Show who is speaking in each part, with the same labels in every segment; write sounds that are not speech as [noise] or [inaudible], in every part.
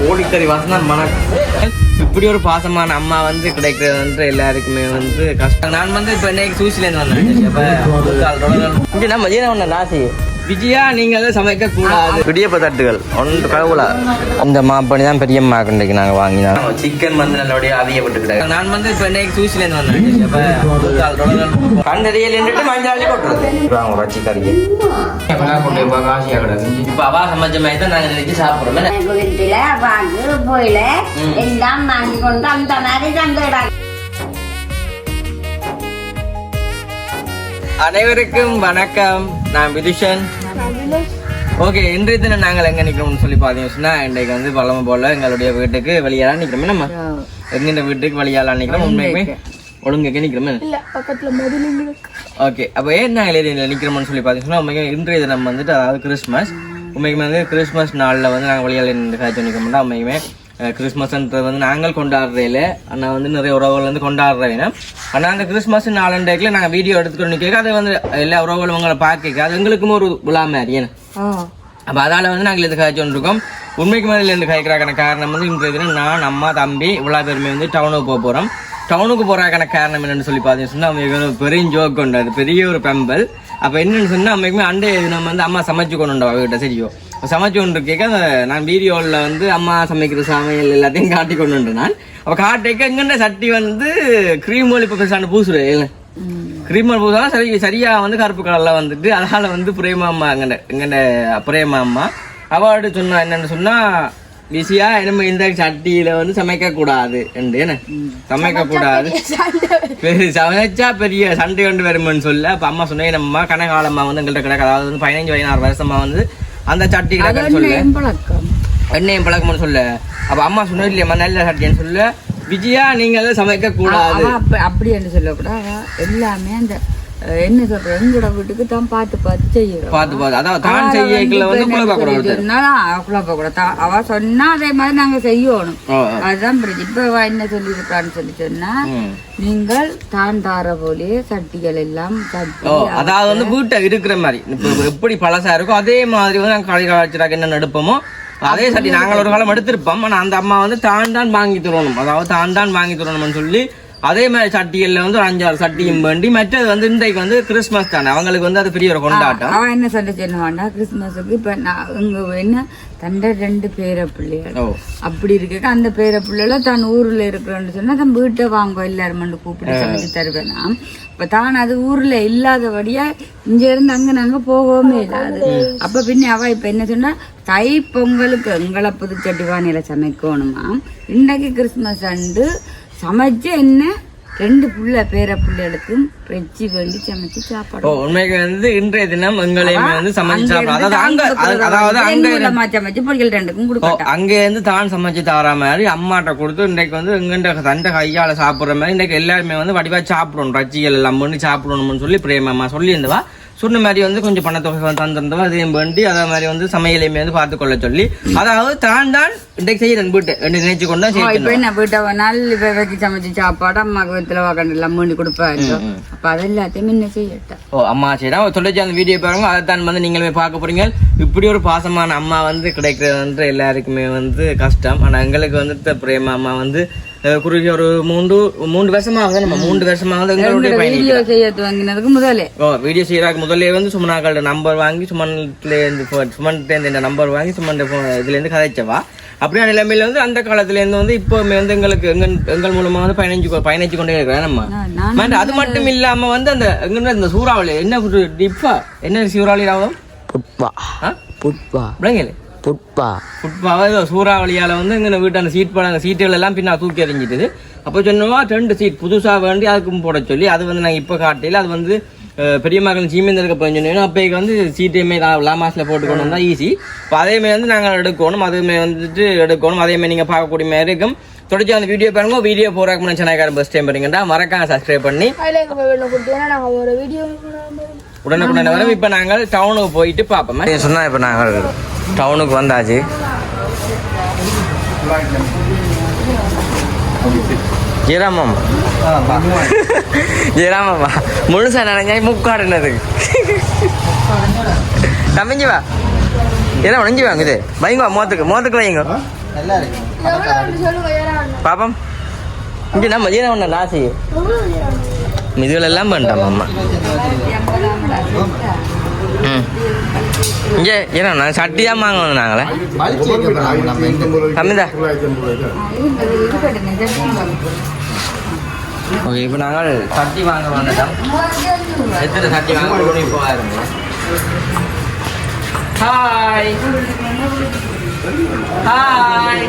Speaker 1: கோழிக்கறி வாசனை மணக்கும் இப்படி ஒரு பாசமான அம்மா வந்து கிடைக்கிறது வந்து எல்லாருக்குமே வந்து கஷ்டம். நான் வந்து இப்போ இன்னைக்கு சூசிலேருந்து வந்தேன். அப்போ இங்கே நம்ம ஜீரா ஒன்று ராசி விஜயா நீங்கள் சமைக்க கூடாது இடியப்ப தட்டுகள் ஒன்று கடவுளா இந்த மாப்பணி தான் பெரியம்மா இன்றைக்கு நாங்கள் வாங்கினோம். சிக்கன் வந்து நல்லபடியாக அதிக விட்டுக்கிட்டேன் நான் வந்து இப்போ இன்னைக்கு சூசிலேருந்து வந்தேன். அப்போ கண்டறியல் நின்றுட்டு மஞ்சாலி போட்டுருது. வாங்க வச்சு கறியை கொண்டு இப்போ காசியாக கிடக்கு? இப்போ அவா சமைச்ச மாதிரி தான் நாங்கள் நினைச்சு சாப்பிட்றோம்.
Speaker 2: வீட்டுல பாக்கு போயில எல்லாம் வாங்கி கொண்டு அந்த மாதிரி தந்துடாங்க
Speaker 1: அனைவருக்கும் வணக்கம். நான் விதுஷன். ஓகே இன்றைய தினம் நாங்கள் எங்க நிக்கிறோம்னு சொல்லி பார்த்தீங்கன்னா இன்றைக்கு வந்து பழமை போல எங்களுடைய வீட்டுக்கு வெளியால நிக்கிறோம் நம்ம எங்க வீட்டுக்கு வெளியால நிக்கிறோம் உண்மையுமே ஒழுங்குக்கு நிக்கிறோமே ஓகே அப்போ ஏன் நாங்கள் இதில் நிற்கிறோம்னு சொல்லி பார்த்தீங்கன்னா உண்மைக்கு இன்றைய தினம் வந்துட்டு அதாவது கிறிஸ்மஸ் உண்மைக்குமே வந்து கிறிஸ்மஸ் நாளில் வந்து நாங்கள் வெளியால் நின்று காய்ச்சி நிற்க மாட்டோம் உண்மைக்குமே கிறிஸ்மஸ்ன்றது வந்து நாங்கள் கொண்டாடுறதில்ல ஆனால் வந்து நிறைய உறவுகள் வந்து கொண்டாடுறேன் ஆனால் அந்த கிறிஸ்மஸ் நாலண்டைக்குள்ள நாங்கள் வீடியோ எடுத்துக்கொண்டு நிற்க அது வந்து எல்லா உறவுகளும் உங்களை பார்க்க அது எங்களுக்கும் ஒரு விழா மாதிரி ஏன்னா அப்போ அதால் வந்து நாங்கள் இது காய்ச்சி இருக்கோம் உண்மைக்கு மேலே இருந்து காய்க்கிறாக்கான காரணம் வந்து இன்றைய தினம் நான் அம்மா தம்பி இவ்வளோ பேருமே வந்து டவுனுக்கு போக போகிறோம் டவுனுக்கு போகிறாக்கான காரணம் என்னன்னு சொல்லி பார்த்தீங்கன்னு சொன்னால் பெரிய ஜோக் கொண்டு அது பெரிய ஒரு பெம்பல். அப்போ என்னன்னு சொன்னால் அம்மைக்குமே அண்டே நம்ம வந்து அம்மா சமைச்சு கொண்டு அவகிட்ட சரியோ? சமைச்சு கொண்டு கேட்க நான் வீடியோவில் வந்து அம்மா சமைக்கிற சமையல் எல்லாத்தையும் காட்டி கொண்டு நான் அப்போ காட்டிக்க எங்கண்ட சட்டி வந்து க்ரீம் ஒலி இப்போ பெருசான பூசுறேன் இல்லை? கிரீமர் பூசா சரி சரியா வந்து கருப்பு கலர்ல வந்துட்டு அதனால வந்து பிரேமா அம்மா எங்கண்ட எங்கண்ட பிரேமா அம்மா. அவார்டு சொன்னா என்னன்னு சொன்னா பிஸியா நம்ம இந்த சட்டியில வந்து சமைக்க கூடாது என்ன? சமைக்க கூடாது. பெரிய சமைச்சா பெரிய சண்டை கொண்டு வருமென்னு சொல்ல அப்ப அம்மா சொன்னேன் நம்ம கனகாலம்மா வந்து எங்கள்கிட்ட கிடக்கு. அதாவது வந்து பதினஞ்சு பதினாறு வருஷமா வந்து அந்த சட்டி கிடக்குன்னு சொல்ல. எண்ணெயும் பழக்கம்னு சொல்ல. அப்ப அம்மா சொன்னது இல்லையம்மா நல்ல சட்டின்னு சொல்ல. விஜயா நீங்க எல்லாம் சமைக்க கூடாது
Speaker 3: அப்படி என்று சொல்லக்கூடாது. எல்லாமே அந்த என்ன சொல்ற எங்களோட வீட்டுக்கு தான் பார்த்து பார்த்து செய்யறோம்.
Speaker 1: பார்த்து பார்த்து. அதான் தான் செய்யல வந்து குழப்பக்கூடாது
Speaker 3: குழப்பக்கூடாது அவ சொன்னா அதே மாதிரி நாங்க செய்யணும். அதுதான் பிரச்சனை. இப்ப என்ன சொல்லியிருக்கான்னு சொல்லி சொன்னா. நீங்கள் தான் தார போலே சட்டிகள் எல்லாம்
Speaker 1: அதாவது வந்து வீட்டை இருக்கிற மாதிரி. இப்போ எப்படி பழசா இருக்கோ அதே மாதிரி வந்து நாங்கள் கடை காய்ச்சலாக என்ன எடுப்போமோ அதே சட்டி. நாங்கள் ஒரு காலம் எடுத்திருப்போம். ஆனால் அந்த அம்மா வந்து தான் தான் வாங்கி தரணும். அதாவது தான் தான் வாங்கி தரணும்னு சொல்லி அதே மாதிரி சட்டிகளில் வந்து ஒரு அஞ்சாறு சட்டியும் வேண்டி மற்றது வந்து இன்றைக்கு வந்து கிறிஸ்மஸ் தானே. அவங்களுக்கு வந்து அது பெரிய ஒரு கொண்டாட்டம்.
Speaker 3: அவன் என்ன சொல்ல சொன்னா கிறிஸ்துமஸுக்கு இப்ப நான் இங்க என்ன? தண்ட ரெண்டு பேர பிள்ளைகள். அப்படி இருக்க அந்த பேர பிள்ளைல தான் ஊர்ல இருக்கிறோன்னு சொன்னா தன் வீட்டை வாங்க எல்லாரும் வந்து கூப்பிட்டு சமைச்சு தருவேனா? இப்ப தான் அது ஊர்ல இல்லாதபடியா இங்க இருந்து அங்க நாங்க போகவுமே இல்லாது. அப்ப பின்ன அவ இப்ப என்ன சொன்னா தை பொங்கலுக்கு எங்களை புதுச்சட்டி வானிலை சமைக்கணுமா? இன்னைக்கு கிறிஸ்துமஸ் அண்டு சமைச்சு என்ன? ரெண்டு புள்ள பேர பிள்ளைகளுக்கும் வெச்சி வேண்டி சமைச்சு சாப்பாடு.
Speaker 1: உண்மைக்கு வந்து இன்றைய தினம் எங்களையுமே வந்து சமைச்சு சாப்பிடலாம் அதாவது அங்க
Speaker 3: சமைச்சு பொரியல் ரெண்டுக்கும்
Speaker 1: ஓ
Speaker 3: கொடுக்கட்டா
Speaker 1: அங்க இருந்து தான் சமைச்சு தர மாதிரி அம்மாட்ட கொடுத்து இன்றைக்கு வந்து எங்கண்ட தண்டை கையால சாப்பிடுற மாதிரி இன்றைக்கு எல்லாருமே வந்து வடிவா சாப்பிடணும். ரச்சிகள் எல்லாம் பண்ணி சாப்பிடணும்னு சொல்லி பிரேமம்மா சொல்லியிருந்தவா. சொன்ன மாதிரி வந்து கொஞ்சம் பணத்தொகை வந்து தந்திருந்தவா அதையும் வேண்டி அதே மாதிரி வந்து சமையலையுமே வந்து பார்த்து கொள்ள சொல்லி. அதாவது தான் தான் இன்றைக்கு செய்யறேன் வீட்டு என்று நினைச்சு கொண்டு
Speaker 3: இப்ப என்ன வீட்டை நாள் இப்ப வச்சு சமைச்சு சாப்பாடு அம்மாக்கு வீட்டுல வாக்கண்டு எல்லாம் மூணி கொடுப்பாரு அப்ப அது எல்லாத்தையும் முன்ன செய்யட்டா.
Speaker 1: ஓ அம்மா சரி தொலைச்சி அந்த வீடியோ பாருங்க. அதை தான் வந்து நீங்களுமே பார்க்க போறீங்க. இப்படி ஒரு பாசமான அம்மா வந்து கிடைக்கிறது வந்து எல்லாருக்குமே வந்து கஷ்டம். ஆனா எங்களுக்கு வந்து பிரேமா அம்மா வந்து குறுகிய ஒரு மூன்று மூன்று வருஷமா வந்து நம்ம மூன்று வருஷமா வந்து எங்களுடைய
Speaker 3: வீடியோ செய்ய துவங்கினதுக்கு முதலே
Speaker 1: ஓ வீடியோ செய்யறாக்கு முதல்ல வந்து சுமனாக்களோட நம்பர் வாங்கி சுமன்ல இருந்து சுமன்கிட்ட இருந்து இந்த நம்பர் வாங்கி சுமன் இதுல இருந்து கதைச்சவா அப்படியே நிலைமையில வந்து அந்த காலத்துல இருந்து வந்து இப்போவுமே வந்து எங்களுக்கு எங்கள் எங்கள் மூலமா வந்து பயணிச்சு பயணிச்சு கொண்டே இருக்கிறேன் நம்ம அது மட்டும் இல்லாம வந்து அந்த எங்க இந்த சூறாவளி என்ன டிப்பா என்ன சூறாவளி ராவம்
Speaker 4: புட்பா
Speaker 1: ஆ
Speaker 4: புட்பா
Speaker 1: விளங்கல
Speaker 4: புட்பா
Speaker 1: ஃபுட்பாவை ஏதோ சூறாவளியால வந்து எங்க வீட்டான சீட் படம் சீட்டுகள் எல்லாம் பின்னா தூக்கி எறிஞ்சிட்டுது. அப்போ சொன்னோமா ரெண்டு சீட் புதுசா வேண்டி அதுக்கும் போட சொல்லி அது வந்து நாங்க இப்ப காட்டையில அது வந்து பெரிய மகன் சீமேந்தருக்கு போய் அப்போக்கு வந்து சீட்டையுமே லாமாஸில் போட்டு கொண்டு வந்தால் ஈஸி இப்போ அதேமாதிரி வந்து நாங்கள் எடுக்கணும் அதுமாதிரி வந்துட்டு எடுக்கணும். அதேமாதிரி நீங்கள் பார்க்கக்கூடிய மாதிரி இருக்கும். தொடர்ச்சி அந்த வீடியோ பாருங்க வீடியோ போகிறாக்கு முன்னாடி சேனல்காரன் பஸ் டைம் பாருங்கடா. மறக்காம சப்ஸ்கிரைப் பண்ணி. உடனுக்குடனே வரும். இப்போ நாங்கள் டவுனுக்கு போயிட்டு பார்ப்போம் சொன்னால் இப்போ நாங்கள் டவுனுக்கு வந்தாச்சு. ஜெயராமம் ஜெயராமம்மா. முழுசா நினைஞ்சா முக்காடுனதுக்கு தம்பிஞ்சு வா. ஏதா உடஞ்சி வாங்க இது. வைங்க மோத்துக்கு. மோத்துக்கு வைங்க. பாப்பம். இங்கே நம்ம ஜீரா ஒன்று லாசி இதுகளெல்லாம் பண்ணிட்டோம் அம்மா. இங்கே நான் சட்டி தான் வாங்கணும் நாங்களே. தமிழா ஓகே இப்போ நாங்கள் சட்டி வாங்க வந்துட்டோம். எத்தனை சட்டி வாங்க ஆரம்பி ஹாய் ஹாய்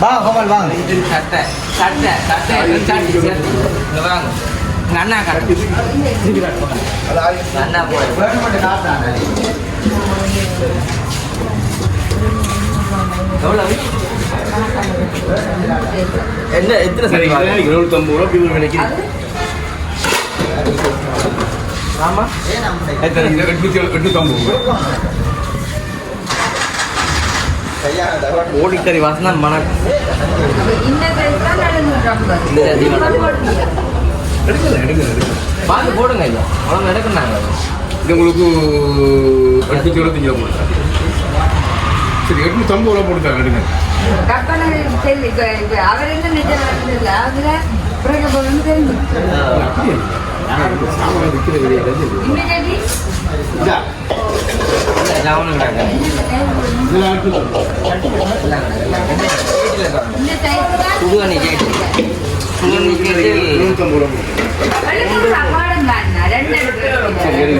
Speaker 4: வாங்க கோபால் வாங்க.
Speaker 1: சட்டை சட்டை சட்டை வாங்க. இங்க அண்ணா கரெக்ட் அண்ணா போய். எவ்வளோ என்ன எத்தனை சட்டி வாங்க ஆமா. ஓடிக்கறி வாசனை மணக்கு இந்த சட்டி பார்த்து போடுங்க ஐயா. அவங்க எடுக்கணாங்க
Speaker 5: இது உங்களுக்கு எட்நூத்தி இருபத்தஞ்சு ரூபா போடுறேன் சரி எட்நூத்தி ஐம்பது ரூபா போட்டுருக்காங்க எடுங்க.
Speaker 3: கற்பனை இப்ப அவர் என்ன நினைச்சாரு அதுல பிறகு தெரிஞ்சு
Speaker 5: சாமான் விற்கிற இதெல்லாம்
Speaker 1: கேட்டு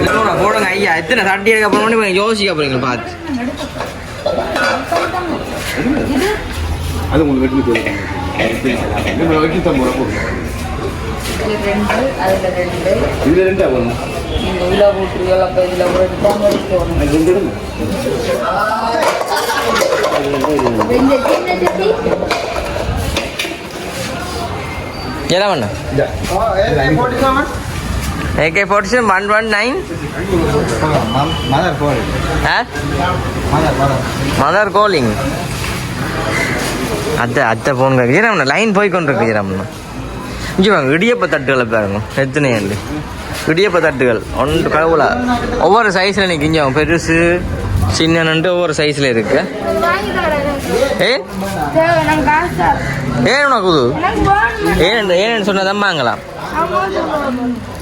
Speaker 3: தான்
Speaker 1: போடுங்க, ஐயா. எத்தனை சட்டி எடுக்க இவங்க யோசிக்க போறீங்க பார்த்து.
Speaker 5: அது உங்களுக்கு இது எட்நூத்தி ஐம்பது ரூபா போடுறேன்
Speaker 3: இதுல ரெண்டு அதுல ரெண்டு
Speaker 5: இதுல ரெண்டா போடணும்
Speaker 3: நீங்க உள்ள போட்டுருவீங்க அப்ப இதுல ஒரு தான் எடுக்கணும்
Speaker 5: அது ரெண்டு
Speaker 1: AK forty one one nine
Speaker 4: mother mother
Speaker 1: calling அத்தை அத்தை ஃபோன் ஜீரம்ண்ணா லைன் போய் கொண்டிருக்கு ஜீரம்ண்ணா இங்கே வாங்க இடியப்ப தட்டுகளை பாருங்க. எத்தனை ஏழு இடியப்ப தட்டுகள். ஒன்று கடவுளா ஒவ்வொரு சைஸில் நிற்கும் பெருசு. சின்னன்ட்டு ஒவ்வொரு சைஸில் இருக்கு. ஏ? ஏன் உனக்கு இது? ஏன் ஏன்னு சொன்னதான் வாங்கலாம்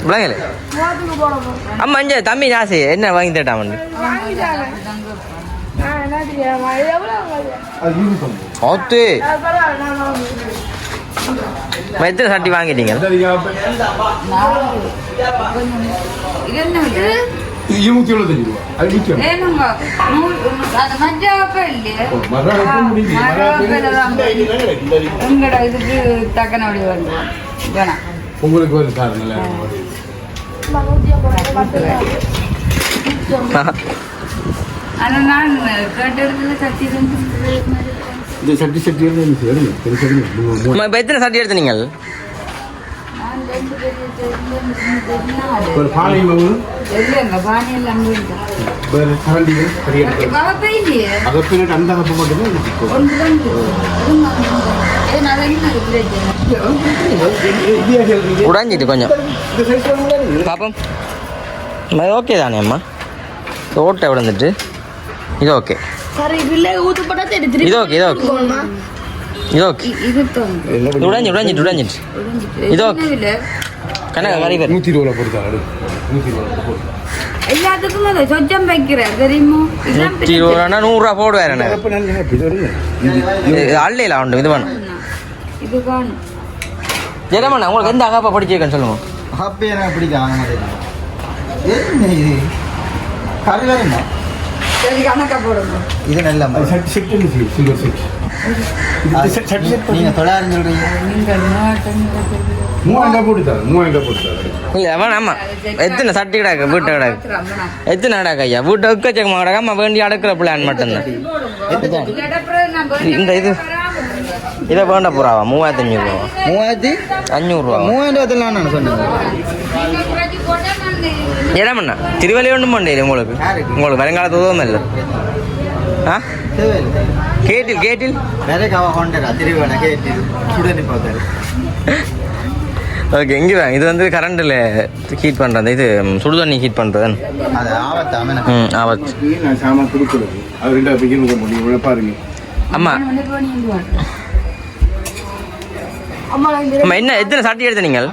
Speaker 1: விளங்கல அம்மா அஞ்சா தம்பி ஜாசி என்ன வாங்கி தட்டாமண்டு ஓத்து எத்தனை சட்டி வாங்கிட்டீங்க?
Speaker 5: இருநூத்தி எழுபத்தஞ்சு ரூபா அது நூற்றி ஐம்பது
Speaker 3: ஏனுங்க நூ- அது மஜாப்ப இல்லையே
Speaker 5: மரம்
Speaker 3: ஆ,
Speaker 5: முடிஞ்சு
Speaker 3: மரவேப்பிலை தான் போய். உங்களோட இதுக்கு தக்கன வழி வந்துடும் வேணாம்
Speaker 5: உங்களுக்கு ஒரு சார் நல்லா
Speaker 3: நான் சட்டி
Speaker 5: சட்டி ஒரு பானை மாவு
Speaker 3: இல்லைங்க அங்கே இருக்கு
Speaker 5: வேறு கரண்டிகள்
Speaker 3: இல்லையே.
Speaker 5: அதை பின்னாடி அந்த கப்பை மட்டும்.
Speaker 1: உடைஞ்சிட்டு கொஞ்சம். ஓகே தானே அம்மா? ஓட்டை விழுந்துட்டு. இது ஓகே இது ஓகே இது ஓகே இது ஓகே உடைஞ்சி உடைஞ்சிட்டு உடைஞ்சிட்டு இது ஓகே
Speaker 3: இல்லை
Speaker 1: கணக்கு கறி பேர்
Speaker 5: நூத்தி இருபது எடு. நூத்தி இருபது
Speaker 3: எல்லாத்துக்கும் அதை சொச்சம் வைக்கிறேன் தெரியுமோ இதுதான்
Speaker 1: நூற்றி இருபது ரூபா நூறுரூவா போடுவார் எனக்கு
Speaker 5: அப்ப நல்ல happy. இது வருங்க.
Speaker 1: இது அள்ளையில் உண்டு இது வேணும்
Speaker 3: இது காணும்
Speaker 1: ஜெரமண்ணா உங்களுக்கு எந்த அகாப்பா படிச்சிருக்கேன்னு சொல்லுங்க
Speaker 4: ஹாப்பி எனக்கு பிடிக்கும் வாங்க மாட்டேன் என்ன இது கறி வேணுமா
Speaker 3: சரி கணக்கா போடுங்க
Speaker 4: இது நல்ல
Speaker 5: அது set- set ன்னு சொல்லு, silver set. இது set- set- set பண்ணி-
Speaker 4: நீங்க தொள்ளாயிரம்
Speaker 3: நீங்கள் நாட்டு
Speaker 5: மூவாயிரம் ரூபா போட்டுத்தாரு, மூவாயிரம் ரூபா போட்டுத்தாரு.
Speaker 1: இல்லை வேணாம் ஆமாம் எத்தனை சட்டி கிடக்கு வீட்டை கிடக்கு? எத்தனை கிடக்கு ஐயா? வீட்டை உக்கச்சக்கமாக கிடக்கு அம்மா வேண்டி அடுக்கிற பிளான் மட்டும்தான். இந்த இது இதை வேண்ட போறாவா? மூவாயிரத்தி அஞ்சூறுவா
Speaker 4: மூவாயிரத்தி?
Speaker 1: அஞ்சூறுவா
Speaker 4: மூவாயிரம் ரூபாய்த்துல நான் சொன்னேன்
Speaker 1: திருவள்ளி ஒன்றும் பண்ணல உங்களுக்கு? உங்களுக்கு வருங்காலத்து உதவும் இல்லை. ஆ
Speaker 4: தேவையில்லை
Speaker 1: கேட்டில் கேட்டில்
Speaker 4: கேட்டு சுடனி பார்த்தாரு
Speaker 1: ஓகே இங்கே இது வந்து கரண்டில் ஹீட் பண்ணுறது இது சுடு தண்ணி ஹீட் பண்ணுறது
Speaker 4: அது ஆபத்தாம
Speaker 1: ம் ஆபத்து
Speaker 5: நான் சாமான் கொடுக்குறது அது ரெண்டா பிடிக்க முடியும் இவ்வளோ பாருங்க
Speaker 1: அம்மா
Speaker 6: அம்மா நான் இந்த
Speaker 1: அம்மா என்ன எத்தனை சட்டி எடுத்த நீங்கள்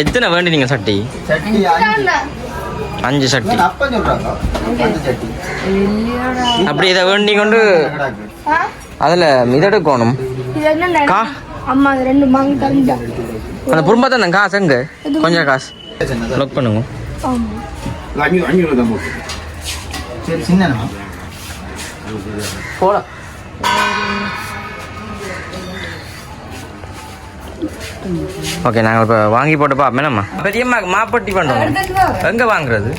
Speaker 1: எத்தனை வேண்டி நீங்கள் சட்டி
Speaker 4: சட்டி. அஞ்சு
Speaker 1: சட்டி. அப்படி இதை வேண்டி கொண்டு. அதில்
Speaker 6: என்ன
Speaker 1: கா?
Speaker 6: அம்மா ரெண்டு மாங்க தந்தா
Speaker 1: அந்த குடும்பத்தை அந்த காசு எங்க? கொஞ்சம் காசு. லாக் பண்ணுங்க.
Speaker 5: தான்
Speaker 4: சரி சின்னமா
Speaker 1: போலாம். ஓகே நாங்கள் இப்போ வாங்கி போட்டு பார்ப்போம் பெரியம்மா மாப்பட்டி பண்ணுறோம் எங்கே வாங்குறது?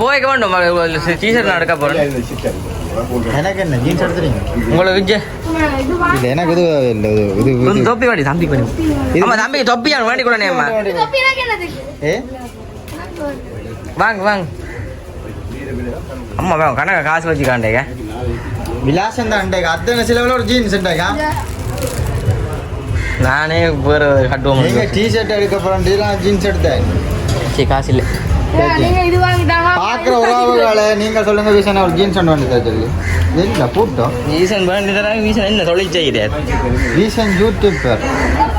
Speaker 1: போய்க்க வேண்டும். டீஷர்ட் நான் எடுக்க போகிறேன்
Speaker 4: எனக்கு என்ன ஜீன்ஸ் எடுத்துறீங்க
Speaker 1: உங்களுக்கு விஜய்.
Speaker 4: எனக்கு இது இல்ல இது
Speaker 1: தொப்பி வாடி தம்பி பண்ணி ஆமா தம்பிக்கு தொப்பியா வேண்டி கூட அம்மா.
Speaker 4: ஏ?
Speaker 1: வாங்க வாங்க. அம்மா வாங்க கணக்க காசு வச்சுக்காண்டேங்க
Speaker 4: விலாசம் தான் அண்டேக்கா. அத்தனை செலவுல ஒரு ஜீன்ஸ் உண்டேக்கா?
Speaker 1: நானே வேறு கட்டுவோம்
Speaker 4: நீங்க டி ஷர்ட் எடுக்க போறேன் ஜீன்ஸ் எடுத்தேன்.
Speaker 1: சரி காசு இல்லை
Speaker 6: நீங்க இது வாங்கிட்டாங்க.
Speaker 4: பாக்குற உறவுகளை நீங்க சொல்லுங்க வீசன் ஒரு ஜீன்ஸ் ஒன்று வந்து சொல்லி இல்ல கூப்பிட்டோம்.
Speaker 1: வீசன் வேண்டி தராங்க வீசன் என்ன தொழில் செய்கிறார்
Speaker 4: வீசன் யூடியூபர்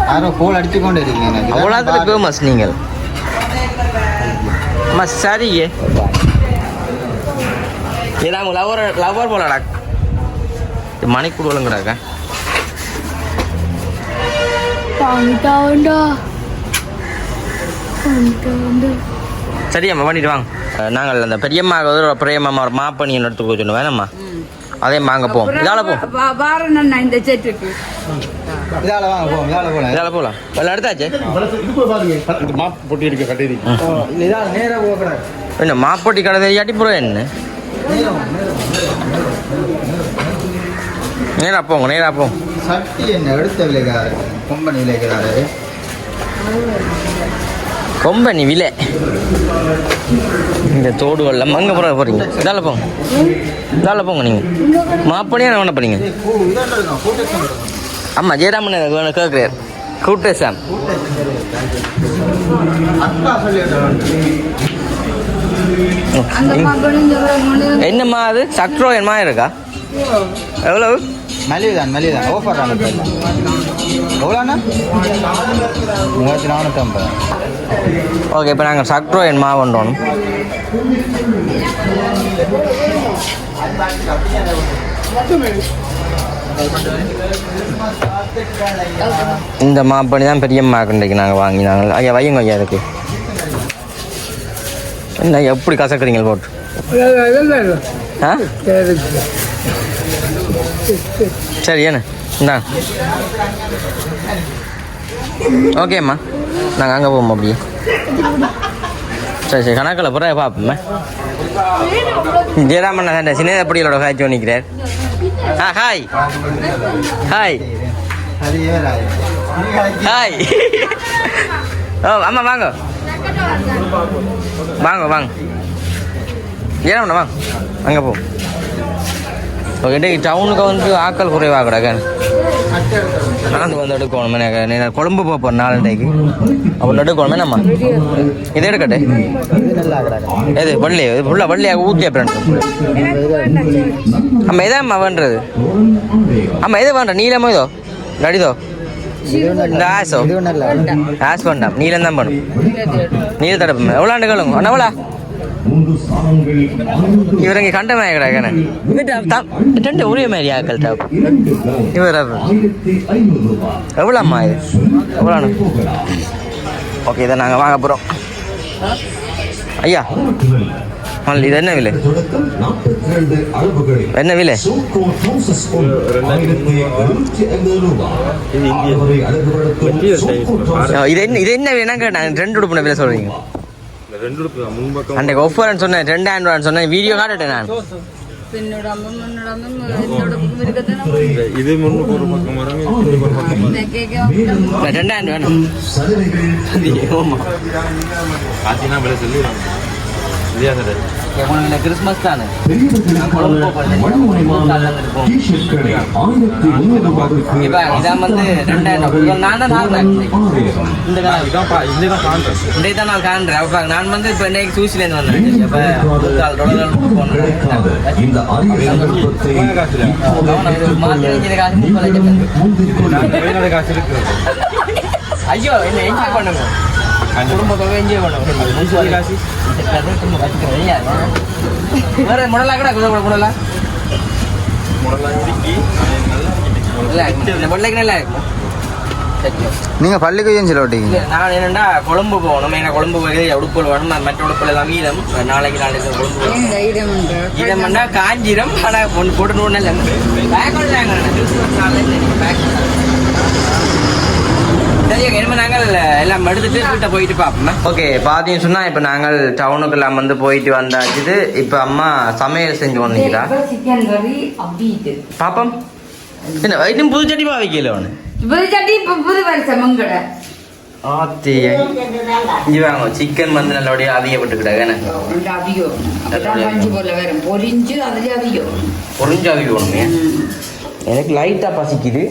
Speaker 4: யாரும் கோல் அடிச்சு கொண்டு இருக்கீங்க எனக்கு
Speaker 1: அவ்வளோத்துல ஃபேமஸ் நீங்கள். அம்மா சரியே அவங்க லவர் லவர் போலடா மணிக்கூடுவலும் கிடக்கா
Speaker 6: வாங்கிட்டாண்டா வாங்கிட்டாண்டா
Speaker 1: சரியம்மா பண்ணிட்டு வாங்க. நாங்கள் அந்த பெரியம்மா ஒரு பெரியம்மா ஒரு மாப்பணி எடுத்து போய் சொன்னோம் வேணாம்மா அதே வாங்க போவோம். இதால போ.
Speaker 3: வாரண்ணா இந்த செட்டுக்கு
Speaker 4: இதால வாங்க போவோம் இதால போல
Speaker 1: இதால போகலாம் எல்லாம் எடுத்தாச்சு?
Speaker 5: இது போட்டி இருக்க கட்டை இருக்கு
Speaker 4: இல்ல இதால நேரா போகக்கூடாது
Speaker 1: என்ன? மாப்பட்டி கடை தெரியாட்டி போகிறோம் என்ன நேரா போங்க நேரா போங்க
Speaker 4: சட்டி என்ன எடுத்த விலைக்காரு கொம்பனி விலைக்கிறாரு
Speaker 1: கொம்பனி விலை இந்த தோடு வெள்ளம் அங்கே போகிற போகிறீங்க இதால போங்க. இதால போங்க நீங்கள் மாப்பணியா என்ன பண்ணீங்க? ஆமாம் ஜெயராமன் வேணும் கேட்குறாரு கூட்டேசாம் என்னம்மா அது? சக்ரோ என்னமா இருக்கா? எவ்வளவு?
Speaker 4: மலிவுதான் மலிவுதான் ஓஃபர் தான் இப்போ எவ்வளோண்ணா? மூவாயிரத்தி நானூற்றம்பது
Speaker 1: ஓகே இப்போ நாங்கள் சக்ரோ என் மாவண்டோம் இந்த மாப்பணி தான் பெரிய மாக்கண்டைக்கு நாங்கள் வாங்கினாங்க. ஐயா வையுங்க ஐயா அதுக்கு. என்ன எப்படி கசக்குறீங்க போட்டு? ஆ? சரி என்ன இந்தா. ஓகேம்மா நாங்கள் அங்கே போவோம் அப்படியே. சரி சரி கணக்கில் பிறகு பார்ப்போம்மா ஜெயராமண்ணா தான் சின்ன எப்படியோட காய்ச்சி நிற்கிறார் ஆ ஹாய் ஹாய் ஹாய் ஓ அம்மா வாங்க. வாங்க வாங்க. ஜெயராமன் வாங்க. அங்கே போ. ஓகே டவுனுக்கு வந்து ஆக்கள் குறைவாக கிடக்கு நடந்து வந்து எடுக்கணும் எனக்கு நீ கொழும்பு போப்போம் நாலண்டைக்கு அப்போ எடுக்கணுமே நம்ம இதை எடுக்கட்டே எது வள்ளி இது ஃபுல்லாக வள்ளியாக ஊற்றி அப்புறம் நம்ம இதாம்மா வேண்டது ஆமாம் எது வேண்டாம் நீளமோ இதோ? நடிதோ இந்த ஆசோ? ஆஸ் வேண்டாம் நீளம் தான் பண்ணும் நீள தடுப்பு எவ்வளோ ஆண்டு கேளுங்க அண்ணா எவ்வளோ இவர் இங்கே கண்ட மாதிரி கிடக்கானே ரெண்டு ஒரே மாதிரி ஆக்கள் டாப் இவர் எவ்வளோம்மா இது? எவ்வளோ ஓகே இதை நாங்கள் வாங்க போகிறோம். ஐயா இது என்ன விலை? என்ன விலை? இது என்ன இது என்ன வேணா கேட்டேன். ரெண்டு உடுப்பு விலை
Speaker 5: முன்பக்கம்
Speaker 1: அன்றைக்கு ஒஃபர்னு சொன்னேன் ரெண்டாயிரம் ரூபான்னு சொன்னேன். வீடியோ காட்டுட்டேன் நான்.
Speaker 5: இது முன்னுக்கு ஒரு பக்கம் வரும் இது ஒரு பக்கம் வரும்.
Speaker 3: கேட்க
Speaker 1: நான் ரெண்டாயிரம் வேணும். ஆமா
Speaker 5: பார்த்தீங்கன்னா விலை சொல்லி
Speaker 1: கிறிஸ்மஸ் தானே. இதான் வந்து ரெண்டாயிரம். நான் தான் இந்த இன்றைக்கு தான் நான் காண்றேன். அப்ப நான் வந்து இப்போ இன்னைக்கு சூசிலேருந்து வந்தேன். அப்போ கால் தொடர்கள் போனேன் ஐயோ என்ன என்ஜாய் பண்ணுங்க. குடும்பத்தோட என்ஜாய் பண்ணுங்க வேற முடலா கூட குதிரை முடலா.
Speaker 4: நீங்க பள்ளிக்கு
Speaker 1: இல்ல, நான் என்னன்னா கொழும்பு போகணும். ஏன்னா கொழும்பு போய் உடுப்புகள் வேணும். மற்ற உடுப்புகள் எல்லாம் வீதம் நாளைக்கு கொழும்பு காஞ்சிரம். ஆனா ஒன்று போட்டு சரி இனிமே நாங்கள் எல்லாம் எடுத்துட்டு வீட்டை போயிட்டு பார்ப்போம் ஓகே பார்த்தீங்கன்னு சொன்னா இப்போ நாங்கள் டவுனுக்கெல்லாம் வந்து போயிட்டு வந்தாச்சு இப்போ அம்மா சமையல் செஞ்சு கொண்டீங்களா
Speaker 3: சிக்கன் கறி அப்படி இது.
Speaker 1: பாப்போம். என்ன வயிற்று புது சட்டி வைக்கல ஒன்று
Speaker 3: புது சட்டி இப்ப புது வருஷம்
Speaker 1: வாங்க சிக்கன் வந்து நல்லபடியாக என்ன?
Speaker 3: போல வேற பொரிஞ்சு அதிகம்.
Speaker 1: புரிஞ்சு எனக்கு லைட்டாக பசிக்குது.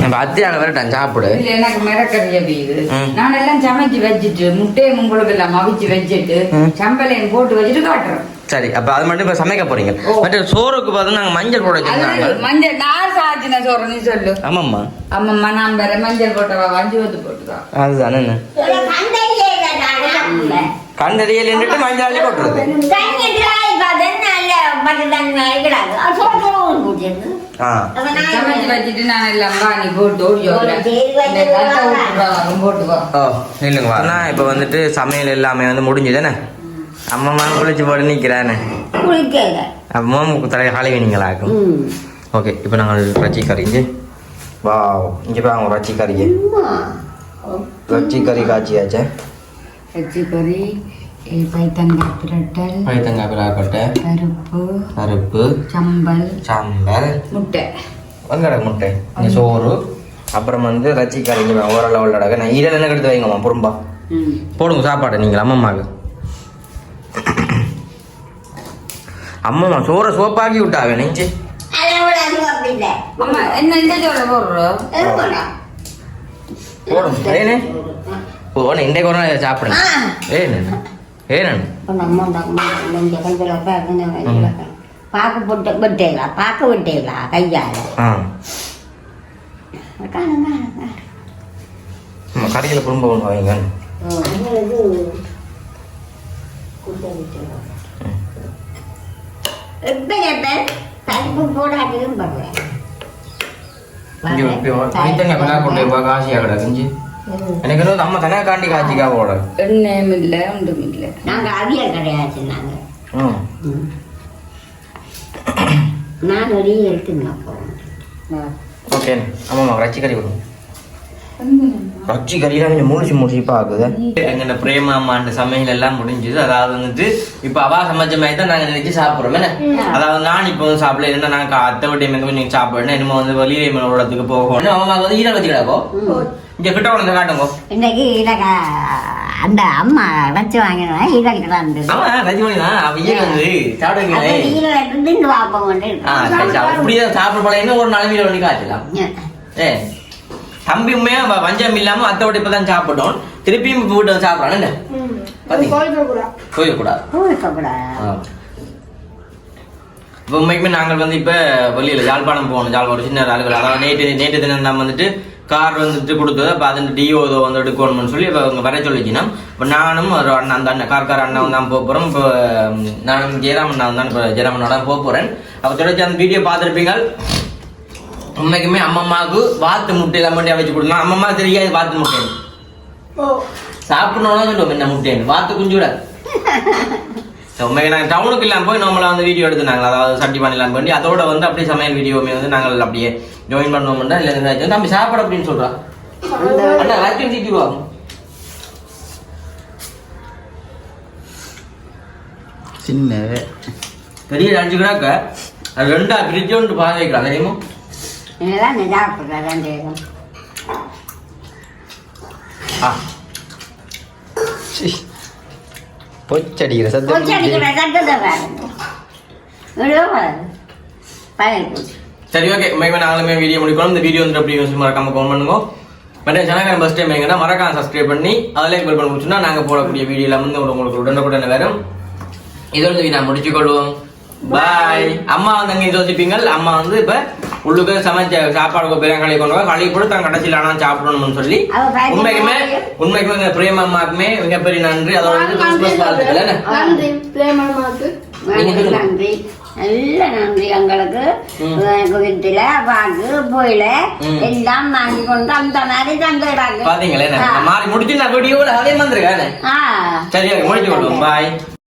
Speaker 1: நம்ம அத்தியாக வரட்டான் சாப்பிடு.
Speaker 3: இல்ல எனக்கு மிரக்கறி அவியுது
Speaker 1: ம்.
Speaker 3: நான் எல்லாம் சமைச்சு வச்சுட்டு முட்டையை உங்களுக்கு எல்லாம் அவிச்சு வச்சுட்டு. சம்பளையும் போட்டு வச்சுட்டு காட்டுறேன்
Speaker 1: சரி அப்ப அது மட்டும் இப்ப சமைக்க போறீங்க. மற்ற சோறுக்கு பார்த்து நாங்க மஞ்சள் போட
Speaker 3: அது
Speaker 1: வச்சிருந்தாங்க
Speaker 3: மஞ்சள் நான் சாச்சின சோறு நீ சொல்லு.
Speaker 1: ஆமாம்மா.
Speaker 3: அம்மம்மா நான் வேற மஞ்சள் போட்டவா வஞ்சி வந்து போட்டுதான்
Speaker 1: அதுதானே என்ன? கண்டறியல் நின்றுட்டு மஞ்சள் அள்ளி போட்டுருது
Speaker 3: நான்
Speaker 1: இப்போ வந்துட்டு சமையல் எல்லாமே வந்து முடிஞ்சுதானே அம்மா குளிச்சு போட்டு நிற்கிறானே அம்மா தலையை காலி வேணிங்களாக்கும் ஓகே இப்போ நாங்கள் ரச்சி கறிஞ்சு வா இங்கே போய் அவங்க ரச்சி கறிங்க ரச்சி கறி காய்ச்சியாச்சே
Speaker 3: பச்சை கறி பைத்தங்காய்
Speaker 1: பைத்தங்காய் பிளாக்கொட்டை
Speaker 3: பருப்பு
Speaker 1: பருப்பு
Speaker 3: சம்பல்
Speaker 1: சாம்பார்
Speaker 3: முட்டை.
Speaker 1: வெங்கட முட்டை. இந்த சோறு அப்புறம் வந்து ரச்சி கறிங்க ஓரளவு உள்ளடக நான் ஈரல் என்ன எடுத்து வைங்கம்மா புறம்பா. போடுங்க சாப்பாடு நீங்கள் அம்மம்மாக்கு. அம்மம்மா சோறை சோப்பாக்கி விட்டாவே நெஞ்சு.
Speaker 3: அம்மா என்ன இந்த சோளை போடுறோம்
Speaker 1: போடும் ஏனே போன இன்றைக்கு ஒரு நாள் சாப்பிடுங்க. ஏன்னு
Speaker 2: போட்டு விட்டேங்களா பாக்கு விட்டேங்களா கையால?
Speaker 1: ஆ. அம்மா, கறியில் குடும்ப வைங்க. இப்போ காசியாக கிடக்குஞ்சு எனக்கு என்ன அம்மா தனியாக காண்டி காய்ச்சிக்கா போட?
Speaker 3: எண்ணெயும் இல்லை ஒன்றும் இல்லை
Speaker 2: நாங்க அவியல் கிடையாது நாங்க.
Speaker 1: ம்
Speaker 2: நான் வெளியே இருக்குங்க
Speaker 1: ஓகே ஆமாம்மா ரச்சி கறி கொடுங்க. ரச்சி கறியெல்லாம் கொஞ்சம் முடிச்சு முடிச்சு பார்க்குது. எங்கள்ட பிரேமா அம்மாண்ட சமையல் எல்லாம் முடிஞ்சுது. அதாவது வந்துட்டு இப்போ அவா சமைச்ச மாதிரி தான் நாங்கள் நினைச்சு சாப்பிட்றோம். என்ன? அதாவது நான் இப்போ வந்து சாப்பிடல. இல்லைன்னா நாங்கள் அத்தை வட்டி வந்து கொஞ்சம் சாப்பிடணும். இன்னும் வந்து வெளியே இடத்துக்கு போகணும். அம்மா வந்து ஈரல் வச்சுக்கிடாக்கோ இங்கே கிட்ட வந்து காட்டுங்கோ.
Speaker 2: இன்னைக்கு இலக்க அந்த அம்மா வச்சு வாங்கினா ஈரல் கிடாந்து
Speaker 1: ஆமா ரஜி மணி தான் அவ வந்து சாப்பிடுவீங்களே
Speaker 2: ஈரல் திண்டு பார்ப்போம் கொண்டு
Speaker 1: ஆ சரி சாப்பிட அப்படியே சாப்பிட போல. என்ன ஒரு நாலு மீல் பண்ணி காய்ச்சலாம் ஏ. தம்பி உண்மையா வஞ்சம் இல்லாம அத்தோட இப்பதான் சாப்பிட்டோம். திருப்பியும் வீட்டு வந்து சாப்பிடறான். என்ன? பாத்தீங்க போயிடக்கூடாது இப்போ உண்மைக்குமே நாங்கள் வந்து இப்போ வெளியில் யாழ்ப்பாணம் போகணும். யாழ் ஒரு சின்ன ஆளுகள் அதாவது நேற்று நேற்று தினம் தான் வந்துட்டு கார் வந்துட்டு கொடுத்தது அப்போ அது டிஓ இதோ வந்து எடுக்கணும்னு சொல்லி இப்போ அவங்க வர சொல்லிச்சுன்னா இப்போ நானும் ஒரு அண்ணன் அந்த அண்ணன் கார்கார அண்ணன் தான் போக போகிறோம் இப்போ நானும் ஜெயராம் அண்ணா தான் இப்போ ஜெயராம் அண்ணா போக போகிறேன் அப்போ தொடர்ச்சி அந்த வீடியோ பார்த்துருப்பீங்க உண்மைக்குமே அம்மம்மாவுக்கு வாத்து முட்டை எல்லாம் மட்டும் வச்சு கொடுக்கலாம். அம்மம்மா தெரியாது வாத்து முட்டை சாப்பிடணும்னா சொல்லுவோம் என்ன முட்டைன்னு. வாத்து குஞ்சு கூட. [laughs] உண்மைக்கு நாங்கள் டவுனுக்கு எல்லாம் போய் நம்மள வந்து வீடியோ எடுத்துனாங்க அதாவது சட்டி பண்ணலாம் பண்ணி அதோட வந்து அப்படியே சமையல் வீடியோமே வந்து நாங்கள் அப்படியே ஜாயின் பண்ணுவோம்னா இல்லை தம்பி சாப்பாடு அப்படின்னு சொல்றா. அண்ணா ராஜ்யம் சீக்கிரம்
Speaker 4: சின்ன.
Speaker 1: பெரிய அஞ்சு கிராக்க அது ரெண்டா பிரிட்ஜ் ஒன்று
Speaker 2: இதெல்லாம் செய்யும்
Speaker 1: ஆ.
Speaker 4: பொச்சடிக்கிற சத்தம்
Speaker 1: சரி ஓகே உண்மைக்குமே நாங்களுமே வீடியோ முடிக்கணும். இந்த வீடியோ வந்து எப்படி யூஸ் மறக்காம கமெண்ட் பண்ணுங்க. மற்ற சேனல் ஃபஸ்ட் டைம் எங்கன்னா மறக்காம சப்ஸ்கிரைப் பண்ணி அதிலே பெல் பண்ண முடிச்சுன்னா நாங்கள் போடக்கூடிய வீடியோ எல்லாம் வந்து உங்களுக்கு உடனுக்குடனே வரும். இதோட நான் முடிச்சுக்கொள்வோம் பாய் அம்மா வந்து அங்கே யோசிப்பீங்க அம்மா வந்து இப்ப உள்ளுக்கு சமைச்ச சாப்பாடு பேரும் களி கொண்டு வா களி போட்டு தான் கடைசியில் ஆனால் சாப்பிடணும்னு சொல்லி உண்மைக்குமே உண்மைக்குமே எங்க பிரேம அம்மாக்குமே மிகப்பெரிய நன்றி. அதோட வந்து கிறிஸ்மஸ் வாழ்த்துக்கள்?
Speaker 6: நன்றி. பிரேமமாக்கு
Speaker 2: நன்றி நன்றி. நல்ல நன்றி எங்களுக்கு. குவித்தில பாக்கு போயில. எல்லாம் வாங்கி கொண்டு அந்த மாதிரி தந்துடுறாங்க.
Speaker 1: பாத்தீங்களே? மாறி முடிச்சு நான் வீடியோவில் அதே மாதிரி
Speaker 2: ஆ.
Speaker 1: சரி ஓகே முடிச்சு கொள்வோம் பாய்